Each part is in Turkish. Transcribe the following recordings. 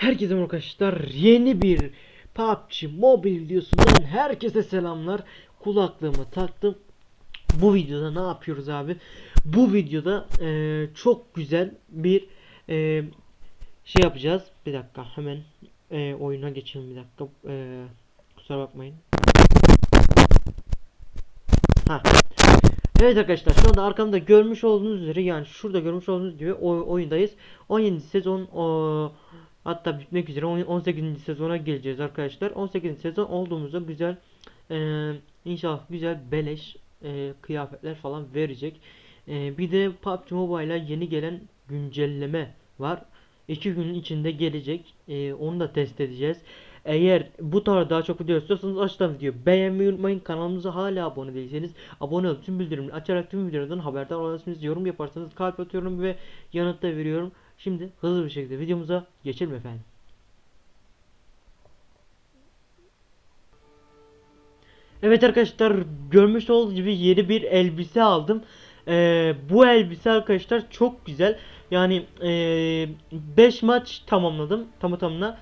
Herkese arkadaşlar. Yeni bir PUBG Mobile videosundan herkese selamlar. Kulaklığımı taktım. Bu videoda ne yapıyoruz abi? Bu videoda eee, çok güzel bir eee, şey yapacağız. Bir dakika hemen eee, oyuna geçelim bir dakika. Eee, Kusura bakmayın. Ha. Evet arkadaşlar şu anda arkamda görmüş olduğunuz üzere yani şurada görmüş olduğunuz gibi oy- oyundayız. 17 sezon o, Hatta bitmek üzere on- 18. sezona geleceğiz arkadaşlar. 18. sezon olduğumuzda güzel eee, inşallah güzel beleş eee, kıyafetler falan verecek. Eee, bir de PUBG Mobile'a yeni gelen güncelleme var. 2 günün içinde gelecek. Eee, onu da test edeceğiz. Eğer bu tarz daha çok video istiyorsanız aşağıdan video beğenmeyi unutmayın. Kanalımıza hala abone değilseniz abone olup tüm bildirimleri açarak tüm videolardan haberdar olabilirsiniz. Yorum yaparsanız kalp atıyorum ve yanıt da veriyorum. Şimdi hızlı bir şekilde videomuza geçelim efendim. Evet arkadaşlar görmüş olduğunuz gibi yeni bir elbise aldım. Ee, bu elbise arkadaşlar çok güzel. Yani 5 maç tamamladım tamı tamına.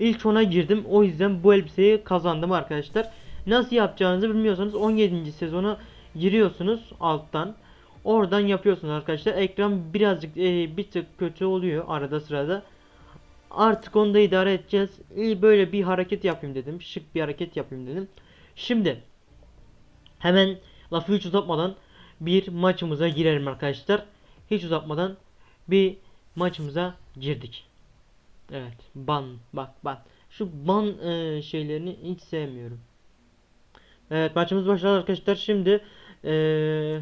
İlk ona girdim. O yüzden bu elbiseyi kazandım arkadaşlar. Nasıl yapacağınızı bilmiyorsanız 17. sezona giriyorsunuz alttan. Oradan yapıyorsunuz arkadaşlar. Ekran birazcık e, bir tık kötü oluyor arada sırada. Artık onu da idare edeceğiz. İyi böyle bir hareket yapayım dedim. Şık bir hareket yapayım dedim. Şimdi hemen lafı hiç uzatmadan bir maçımıza girelim arkadaşlar. Hiç uzatmadan bir maçımıza girdik. Evet, ban bak ban. Şu ban e, şeylerini hiç sevmiyorum. Evet, maçımız başladı arkadaşlar. Şimdi e,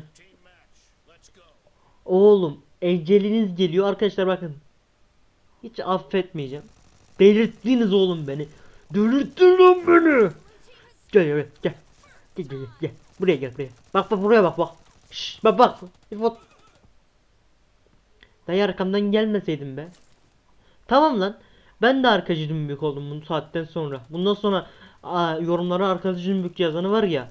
oğlum eceliniz geliyor arkadaşlar bakın. Hiç affetmeyeceğim. Delirttiniz oğlum beni. Delirttin beni. Gel gel gel. Gel gel gel. Buraya gel buraya. Bak bak buraya bak bak. Şşş bak bak. Bak. Dayı arkamdan gelmeseydin be. Tamam lan. Ben de arkacı dümbük oldum bu saatten sonra. Bundan sonra aa, yorumlara arkacı dümbük yazanı var ya.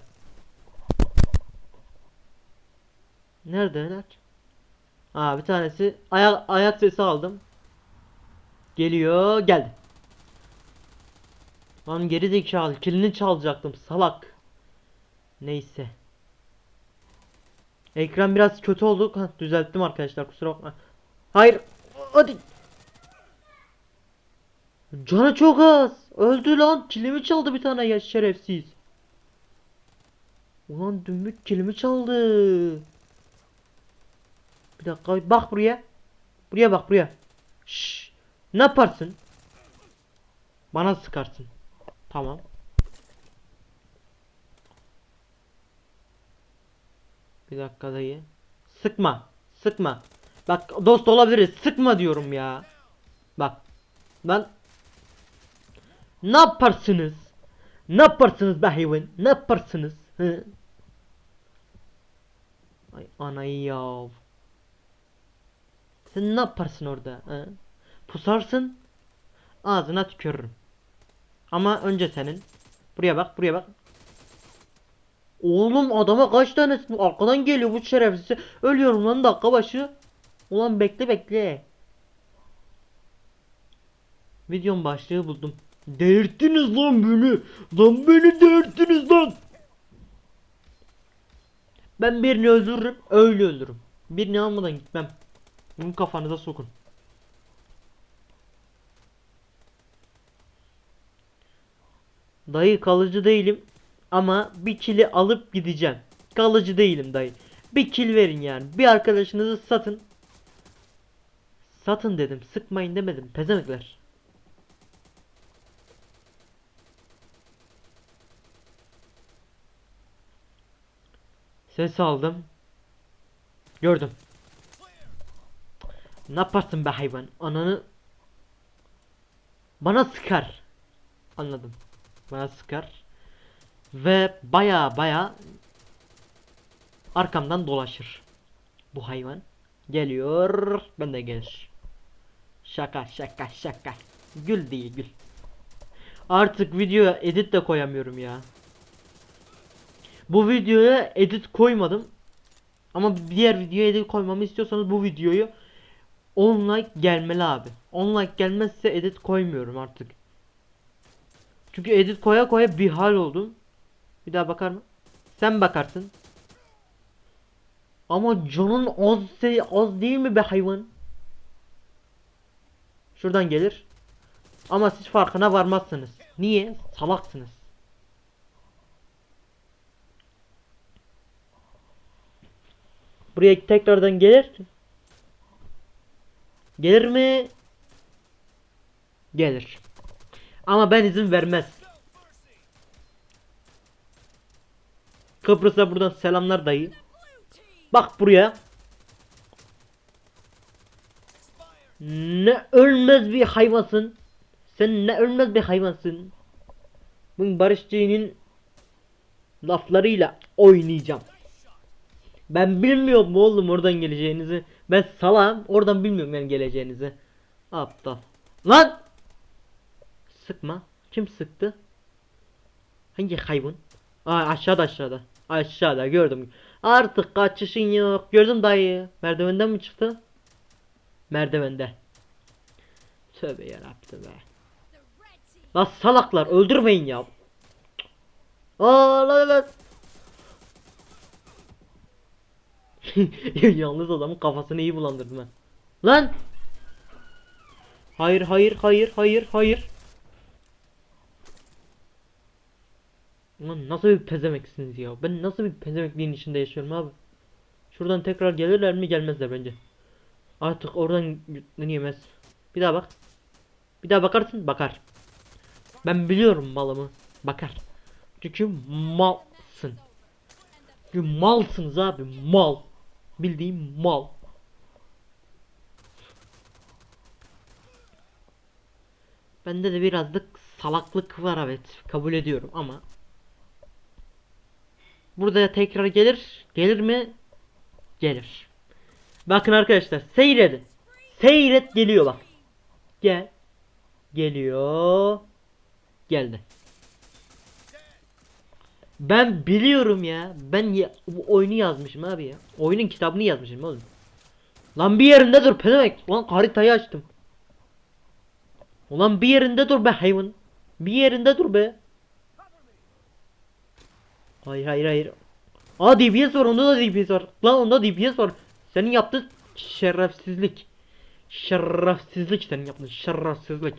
Nerede lan? Aa bir tanesi ayak ayak sesi aldım. Geliyor geldi. Lan geri zekalı kilini çalacaktım salak. Neyse. Ekran biraz kötü oldu. Hah, düzelttim arkadaşlar kusura bakma. Hayır. Hadi. Canı çok az. Öldü lan. Kilimi çaldı bir tane ya şerefsiz. Ulan dümbük kilimi çaldı. Bir dakika bak buraya. Buraya bak buraya. Şşş. Ne yaparsın? Bana sıkarsın. Tamam. Bir dakika dayı. Sıkma. Sıkma. Bak dost olabiliriz. Sıkma diyorum ya. Bak. Ben ne yaparsınız? Ne yaparsınız be hayvan? Ne yaparsınız? Ay anayı yav. Sen ne yaparsın orada? Hı? Pusarsın. Ağzına tükürürüm. Ama önce senin. Buraya bak, buraya bak. Oğlum adama kaç tanesi arkadan geliyor bu şerefsiz. Ölüyorum lan dakika başı. Ulan bekle bekle. Videonun başlığı buldum. Delirttiniz lan beni. Lan beni delirttiniz lan. Ben birini öldürürüm. Öyle öldürürüm. Birini almadan gitmem. Bunu kafanıza sokun. Dayı kalıcı değilim. Ama bir kili alıp gideceğim. Kalıcı değilim dayı. Bir kil verin yani. Bir arkadaşınızı satın. Satın dedim. Sıkmayın demedim. Pezemekler. Ses aldım. Gördüm. Ne yaparsın be hayvan? Ananı bana sıkar. Anladım. Bana sıkar. Ve baya baya arkamdan dolaşır. Bu hayvan. Geliyor. Ben de gelir. Şaka şaka şaka. Gül değil gül. Artık videoya edit de koyamıyorum ya. Bu videoya edit koymadım. Ama diğer videoya edit koymamı istiyorsanız bu videoyu 10 like gelmeli abi. 10 like gelmezse edit koymuyorum artık. Çünkü edit koya koya bir hal oldum. Bir daha bakar mı? Sen bakarsın. Ama canın az, se- az değil mi be hayvan? Şuradan gelir. Ama siz farkına varmazsınız. Niye? Salaksınız. Buraya tekrardan gelir. Gelir mi? Gelir. Ama ben izin vermez. Kıbrıs'a buradan selamlar dayı. Bak buraya. Ne ölmez bir hayvansın. Sen ne ölmez bir hayvansın. Bu Barışçı'nın laflarıyla oynayacağım. Ben bilmiyorum oğlum oradan geleceğinizi. Ben salam oradan bilmiyorum yani geleceğinizi. Aptal. Lan! Sıkma. Kim sıktı? Hangi hayvan? Aa aşağıda aşağıda. Aşağıda gördüm. Artık kaçışın yok. Gördüm dayı. Merdivenden mi çıktı? Merdivende. Tövbe yarabbim be. Lan salaklar öldürmeyin ya. Aa lan lan. Yalnız adamın kafasını iyi bulandırdım ben. Lan! Hayır hayır hayır hayır hayır. Lan nasıl bir pezemeksiniz ya? Ben nasıl bir pezemekliğin içinde yaşıyorum abi? Şuradan tekrar gelirler mi gelmezler bence. Artık oradan yemez. Bir daha bak. Bir daha bakarsın bakar. Ben biliyorum malımı. Bakar. Çünkü malsın. Çünkü malsınız abi mal. Bildiğim mal. Bende de birazcık salaklık var evet. Kabul ediyorum ama. Burada tekrar gelir. Gelir mi? Gelir. Bakın arkadaşlar seyredin. Seyret geliyor bak. Gel. Geliyor. Geldi. Ben biliyorum ya. Ben ya, bu oyunu yazmışım abi ya. Oyunun kitabını yazmışım oğlum. Lan bir yerinde dur pedemek. Lan haritayı açtım. Ulan bir yerinde dur be hayvan. Bir yerinde dur be. Hayır hayır hayır. Aa DPS var onda da DPS var. Lan onda DPS var. Senin yaptığın şerefsizlik. Şerefsizlik senin yaptığın şerefsizlik.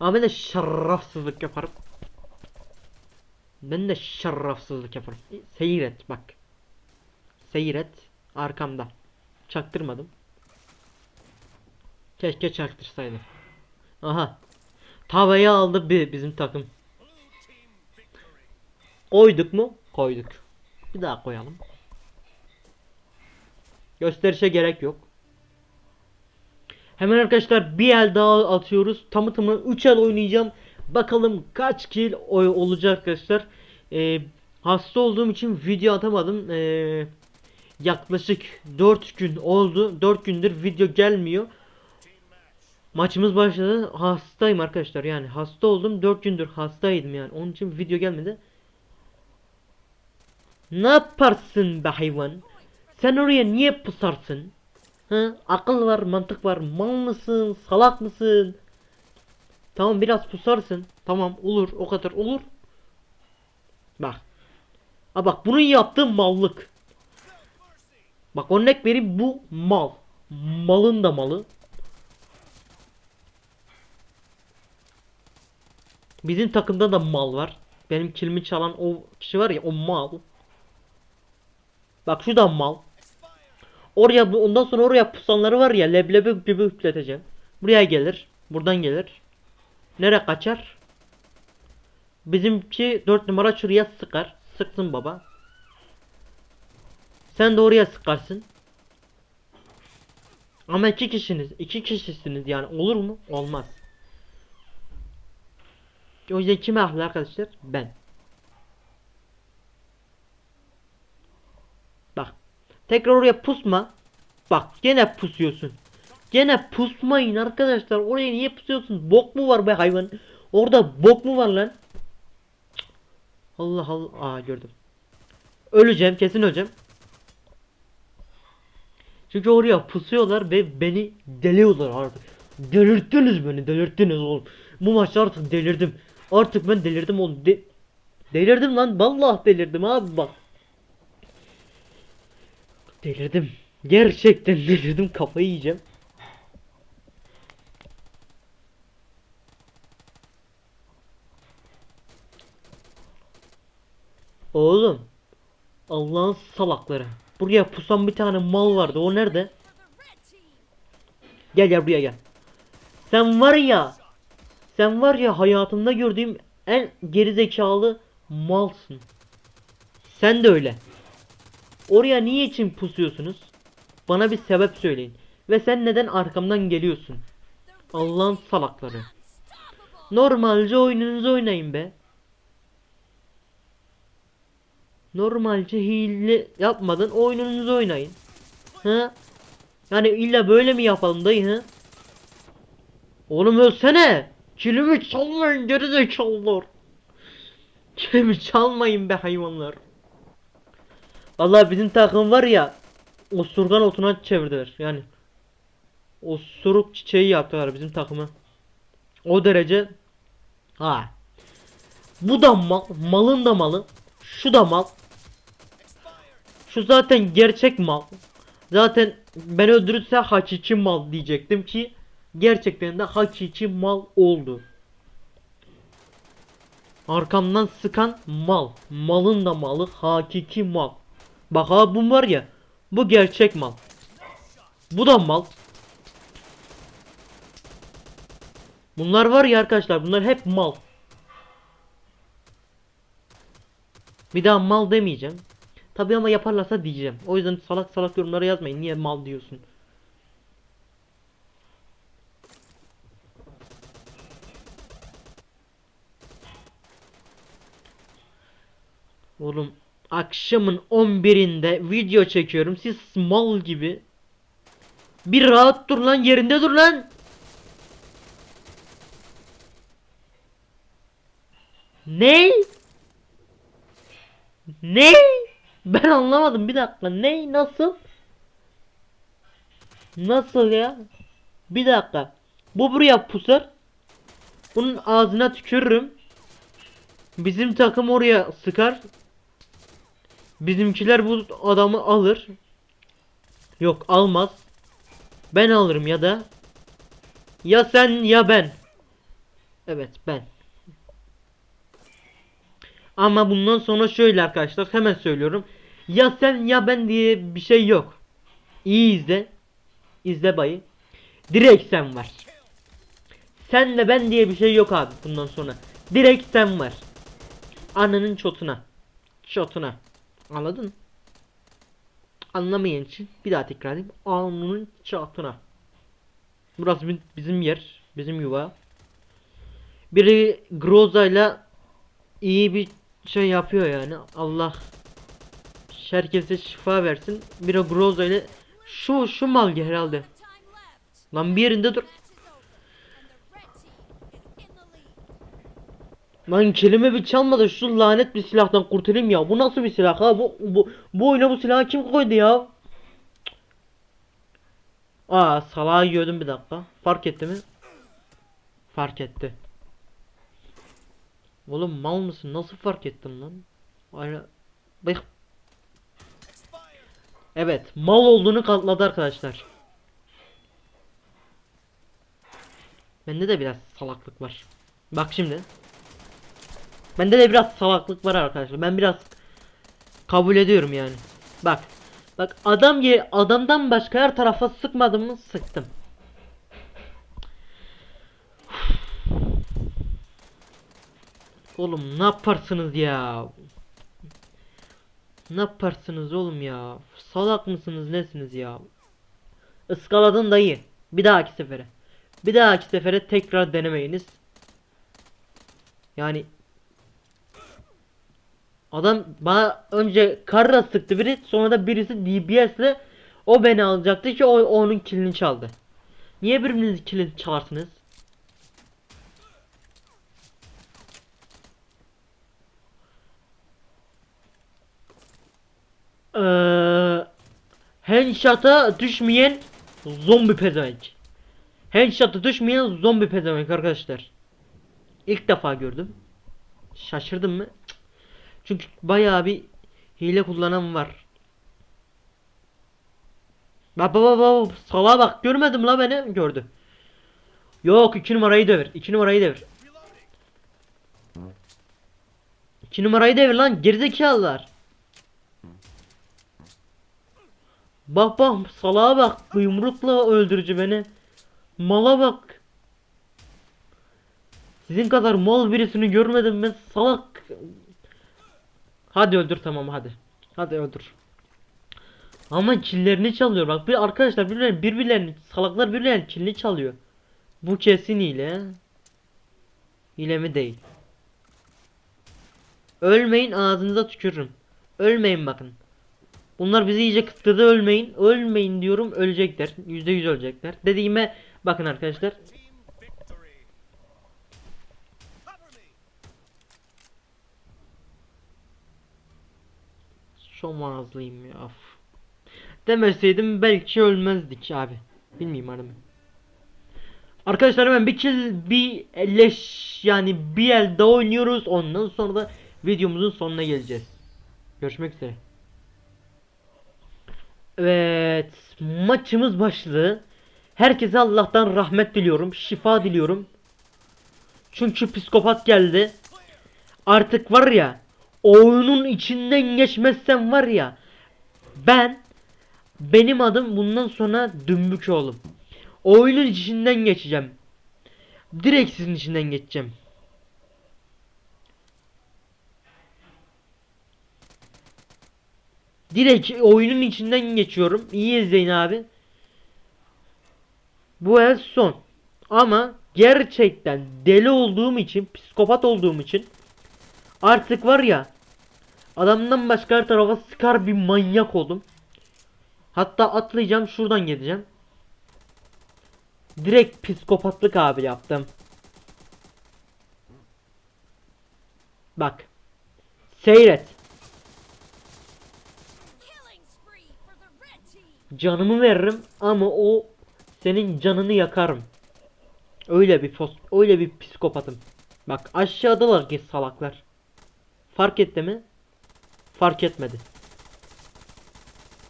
Ama ben de şerefsizlik yaparım. Ben de şerefsizlik yaparım. Seyret bak. Seyret arkamda. Çaktırmadım. Keşke çaktırsaydım. Aha. Tavayı aldı bi- bizim takım. Koyduk mu? Koyduk. Bir daha koyalım. Gösterişe gerek yok. Hemen arkadaşlar bir el daha atıyoruz. Tamı tamı 3 el oynayacağım. Bakalım kaç kill olacak arkadaşlar. Ee, hasta olduğum için video atamadım. Ee, yaklaşık 4 gün oldu. 4 gündür video gelmiyor. Maçımız başladı. Hastayım arkadaşlar yani hasta oldum. 4 gündür hastaydım yani. Onun için video gelmedi. Ne yaparsın be hayvan? Sen oraya niye pusarsın? Ha? Akıl var, mantık var. Mal mısın? Salak mısın? Tamam biraz pusarsın. Tamam olur, o kadar olur. Bak. Ha bak bunun yaptığı mallık. Bak örnek vereyim bu mal. Malın da malı. Bizim takımda da mal var. Benim kilimi çalan o kişi var ya o mal. Bak şu da mal. Oraya ondan sonra oraya pusanları var ya leblebi gibi üfleteceğim. Buraya gelir. Buradan gelir. Nereye kaçar? Bizimki 4 numara şuraya sıkar. Sıksın baba. Sen de oraya sıkarsın. Ama iki kişiniz. iki kişisiniz yani. Olur mu? Olmaz. O yüzden kim haklı arkadaşlar? Ben. Bak. Tekrar oraya pusma. Bak gene pusuyorsun. Gene pusmayın arkadaşlar. Oraya niye pusuyorsun? Bok mu var be hayvan? Orada bok mu var lan? Allah Allah. Aa gördüm. Öleceğim. Kesin öleceğim. Çünkü oraya pusuyorlar ve beni deliyorlar artık. Delirttiniz beni, delirttiniz oğlum. Bu maçta artık delirdim. Artık ben delirdim oğlum. De- delirdim lan, vallahi delirdim abi bak. Delirdim. Gerçekten delirdim, kafayı yiyeceğim. Oğlum. Allah'ın salakları. Buraya pusan bir tane mal vardı. O nerede? Gel gel buraya gel. Sen var ya. Sen var ya hayatımda gördüğüm en gerizekalı malsın. Sen de öyle. Oraya niye için pusuyorsunuz? Bana bir sebep söyleyin. Ve sen neden arkamdan geliyorsun? Allah'ın salakları. Normalce oyununuzu oynayın be. Normalce hile yapmadan oyununuzu oynayın. Ha? Yani illa böyle mi yapalım dayı ha? Oğlum ölsene. Kilimi çalmayın gerizekalılar. Kilimi çalmayın be hayvanlar. Vallahi bizim takım var ya osurgan otuna çevirdiler yani. Osuruk çiçeği yaptılar bizim takımı. O derece ha. Bu da mal, malın da malı. Şu da mal. Şu zaten gerçek mal. Zaten ben öldürürse hakiki mal diyecektim ki gerçekten de hakiki mal oldu. Arkamdan sıkan mal. Malın da malı hakiki mal. Bak abi bu var ya. Bu gerçek mal. Bu da mal. Bunlar var ya arkadaşlar bunlar hep mal. Bir daha mal demeyeceğim. Tabi ama yaparlarsa diyeceğim. O yüzden salak salak yorumlara yazmayın. Niye mal diyorsun? Oğlum akşamın 11'inde video çekiyorum. Siz mal gibi. Bir rahat dur lan yerinde dur lan. Ne? Ne? Ben anlamadım bir dakika. Ne? Nasıl? Nasıl ya? Bir dakika. Bu buraya pusar. Bunun ağzına tükürürüm. Bizim takım oraya sıkar. Bizimkiler bu adamı alır. Yok almaz. Ben alırım ya da. Ya sen ya ben. Evet ben. Ama bundan sonra şöyle arkadaşlar hemen söylüyorum. Ya sen ya ben diye bir şey yok. İyi izle. İzle bayı. Direkt sen var. Senle ben diye bir şey yok abi bundan sonra. Direkt sen var. Ananın çotuna. Çotuna. Anladın? Anlamayan için bir daha tekrar edeyim. Alnının çatına. Burası bi- bizim yer. Bizim yuva. Biri Groza'yla iyi bir şey yapıyor yani. Allah herkese şifa versin. Biri Groza ile şu şu mal herhalde. Lan bir yerinde dur. Lan kelime bir çalmadı şu lanet bir silahtan kurtulayım ya. Bu nasıl bir silah ha? Bu bu bu oyuna bu silahı kim koydu ya? Aa salağı gördüm bir dakika. Fark etti mi? Fark etti. Oğlum mal mısın? Nasıl fark ettin lan? Aynen. Bak. Evet, mal olduğunu kanıtladı arkadaşlar. Bende de biraz salaklık var. Bak şimdi. Bende de biraz salaklık var arkadaşlar. Ben biraz kabul ediyorum yani. Bak. Bak adam ye adamdan başka her tarafa sıkmadım mı sıktım. Oğlum ne yaparsınız ya? Ne yaparsınız oğlum ya? Salak mısınız nesiniz ya? Iskaladın dayı. Bir dahaki sefere. Bir dahaki sefere tekrar denemeyiniz. Yani Adam bana önce karra sıktı biri sonra da birisi DBS'le o beni alacaktı ki o onun kilini çaldı. Niye birbirinizin kilini çalarsınız? Eee Headshot'a düşmeyen zombi pezevenk. Headshot'a düşmeyen zombi pezevenk arkadaşlar. İlk defa gördüm. Şaşırdım mı? Çünkü bayağı bir hile kullanan var. Bak baba baba salağa bak görmedim la beni gördü. Yok iki numarayı devir. iki numarayı devir. İki numarayı devir lan gerizekalılar. Bak bak salağa bak yumrukla öldürücü beni. Mala bak. Sizin kadar mal birisini görmedim ben salak. Hadi öldür tamam hadi. Hadi öldür. Ama killerini çalıyor bak bir arkadaşlar birbirlerini, birbirlerini salaklar birbirlerinin killini çalıyor. Bu kesin hile. Hile mi değil. Ölmeyin ağzınıza tükürürüm. Ölmeyin bakın. Bunlar bizi iyice kıttırdı ölmeyin. Ölmeyin diyorum ölecekler. Yüzde yüz ölecekler. Dediğime bakın arkadaşlar. Team victory. Cover me. Şom ağızlıyım ya. of. Demeseydim belki ölmezdik abi. Bilmiyorum hanım. Arkadaşlar hemen bir kill bir leş yani bir elde oynuyoruz. Ondan sonra da videomuzun sonuna geleceğiz. Görüşmek üzere. Evet maçımız başladı. Herkese Allah'tan rahmet diliyorum. Şifa diliyorum. Çünkü psikopat geldi. Artık var ya oyunun içinden geçmezsem var ya ben benim adım bundan sonra dümbük oğlum. Oyunun içinden geçeceğim. Direkt sizin içinden geçeceğim. Direkt oyunun içinden geçiyorum. İyi izleyin abi. Bu el son. Ama gerçekten deli olduğum için, psikopat olduğum için artık var ya adamdan başka her tarafa sıkar bir manyak oldum. Hatta atlayacağım şuradan gideceğim. Direkt psikopatlık abi yaptım. Bak. Seyret. Canımı veririm ama o senin canını yakarım. Öyle bir fos öyle bir psikopatım. Bak aşağıdalar ki salaklar. Fark etti mi? Fark etmedi.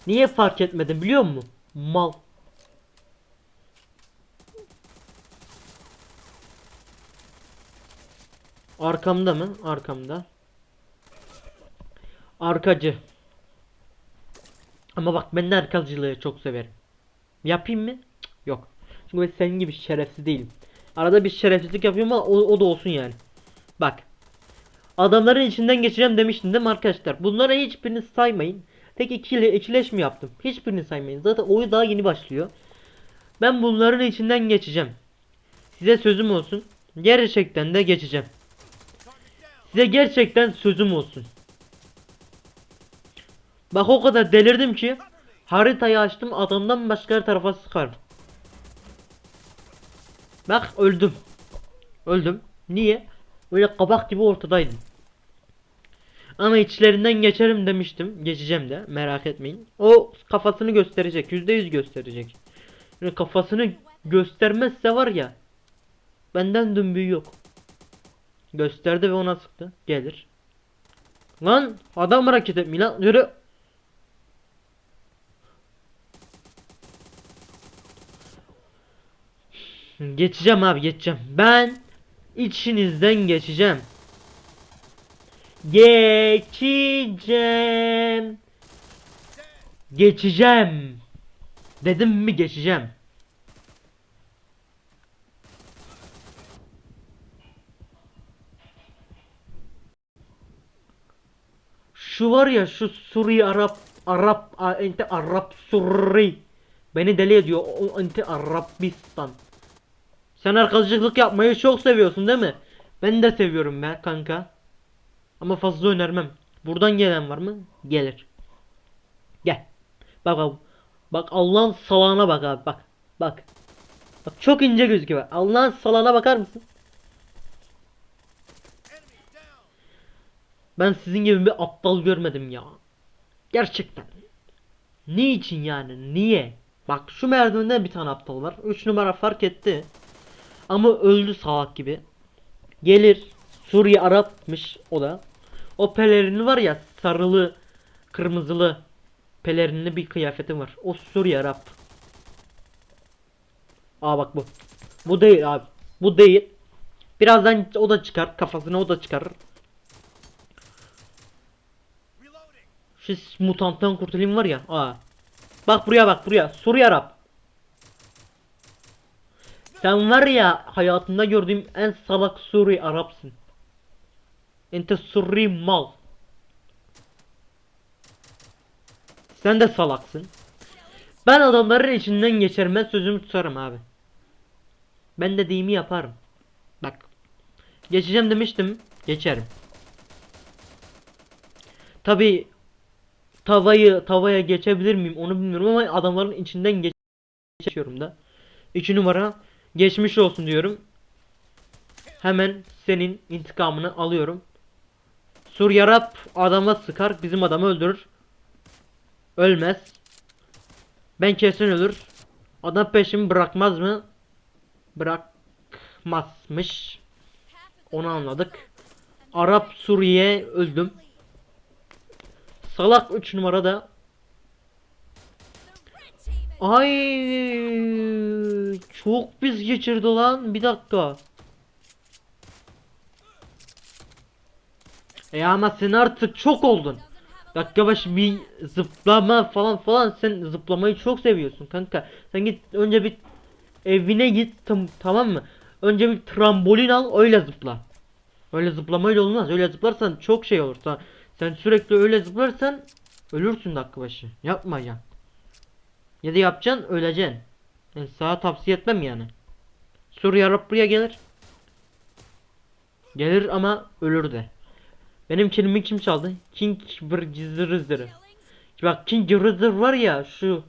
Niye fark etmedin biliyor musun? Mal. Arkamda mı? Arkamda. Arkacı. Ama bak ben de arkacılığı çok severim. Yapayım mı? Cık, Yok. Çünkü ben senin gibi şerefsiz değilim. Arada bir şerefsizlik yapıyorum ama o, o da olsun yani. Bak. Adamların içinden geçeceğim demiştim değil mi arkadaşlar? Bunlara hiçbirini saymayın. Tek ikili, ikileş mi yaptım? Hiçbirini saymayın. Zaten oyun daha yeni başlıyor. Ben bunların içinden geçeceğim. Size sözüm olsun. Gerçekten de geçeceğim. Size gerçekten sözüm olsun. Bak o kadar delirdim ki haritayı açtım adamdan başka tarafa sıkarım. Bak öldüm. Öldüm. Niye? Böyle kabak gibi ortadaydım. Ama içlerinden geçerim demiştim. Geçeceğim de merak etmeyin. O kafasını gösterecek. Yüzde yüz gösterecek. Yani kafasını göstermezse var ya. Benden dümbüğü yok. Gösterdi ve ona sıktı. Gelir. Lan adam hareket etmiyor lan. Yürü. Geçeceğim abi geçeceğim. Ben içinizden geçeceğim. Geçeceğim. Geçeceğim. Dedim mi geçeceğim. Şu var ya şu Suriye Arap Arap ente Arap Suri beni deli ediyor o ente Arabistan. Sen arkadaşlık yapmayı çok seviyorsun değil mi? Ben de seviyorum be kanka. Ama fazla önermem. Buradan gelen var mı? Gelir. Gel. Bak bak. Bak Allah'ın salağına bak abi bak. Bak. Bak çok ince gözüküyor. Allah'ın salağına bakar mısın? Ben sizin gibi bir aptal görmedim ya. Gerçekten. Niçin yani? Niye? Bak şu merdivende bir tane aptal var. 3 numara fark etti. Ama öldü salak gibi. Gelir. Suriye Arapmış o da. O pelerini var ya sarılı, kırmızılı pelerinli bir kıyafeti var. O Suriye Arap. Aa bak bu. Bu değil abi. Bu değil. Birazdan o da çıkar. Kafasına o da çıkarır. Şu mutanttan kurtulayım var ya. Aa. Bak buraya bak buraya. Suriye Arap. Sen var ya hayatımda gördüğüm en salak Suri Arapsın. Ente Suri mal. Sen de salaksın. Ben adamların içinden geçerim. Ben sözümü tutarım abi. Ben de dediğimi yaparım. Bak. Geçeceğim demiştim. Geçerim. Tabi tavayı tavaya geçebilir miyim onu bilmiyorum ama adamların içinden geç- geçiyorum da. 2 numara geçmiş olsun diyorum. Hemen senin intikamını alıyorum. Sur yarap adama sıkar bizim adamı öldürür. Ölmez. Ben kesin ölür. Adam peşimi bırakmaz mı? Bırakmazmış. Onu anladık. Arap Suriye öldüm. Salak 3 numarada. Ay çok biz geçirdi lan. Bir dakika. E ama sen artık çok oldun. Dakika başı bir zıplama falan falan sen zıplamayı çok seviyorsun kanka. Sen git önce bir evine git tam, tamam mı? Önce bir trambolin al öyle zıpla. Öyle zıplamayla olmaz. Öyle zıplarsan çok şey olur. Sen, sen sürekli öyle zıplarsan ölürsün dakika başı. Yapma ya. Ya da yapacaksın öleceksin. Ben sana tavsiye etmem yani. Suriye Arap buraya gelir. Gelir ama ölür de. Benim kelimi kim çaldı? King killings. Bak King Brzır var ya şu.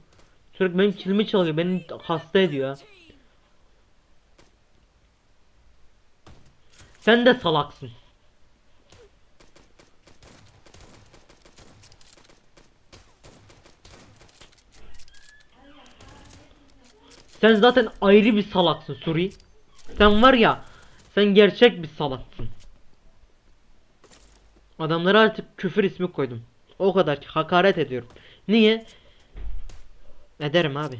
Sürekli benim kelimi çalıyor. Beni hasta ediyor. Sen de salaksın. Sen zaten ayrı bir salaksın Suri. Sen var ya, sen gerçek bir salaksın. Adamlara artık küfür ismi koydum. O kadar hakaret ediyorum. Niye? Ederim abi.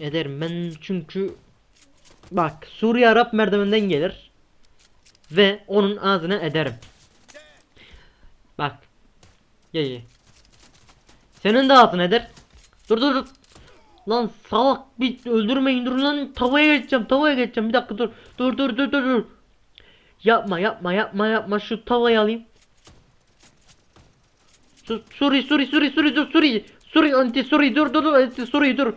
Ederim ben çünkü bak Suriye Arap merdivenden gelir ve onun ağzına ederim. Bak. Ye ye. Senin de ağzına eder. Dur dur dur. Lan salak bir öldürmeyin dur lan tavaya geçeceğim tavaya geçeceğim bir dakika dur dur dur dur dur dur yapma yapma yapma yapma şu tavayı alayım Su- Suri Suri Suri Suri dur Suri Suri anti Suri dur dur dur anti Suri dur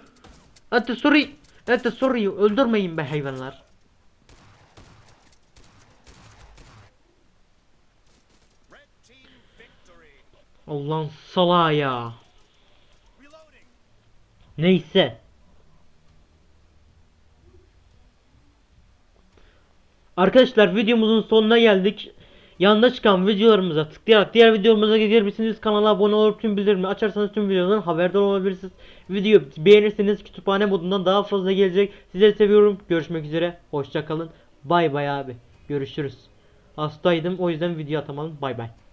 anti Suri anti Suri öldürmeyin be hayvanlar. Allah'ın salağı ya. Neyse. Arkadaşlar videomuzun sonuna geldik. Yanında çıkan videolarımıza tıklayarak diğer videomuza gidebilirsiniz. Kanala abone olup tüm bildirimleri açarsanız tüm videolardan haberdar olabilirsiniz. Video beğenirseniz kütüphane modundan daha fazla gelecek. Sizleri seviyorum. Görüşmek üzere. Hoşçakalın. Bay bay abi. Görüşürüz. Hastaydım o yüzden video atamadım. Bay bay.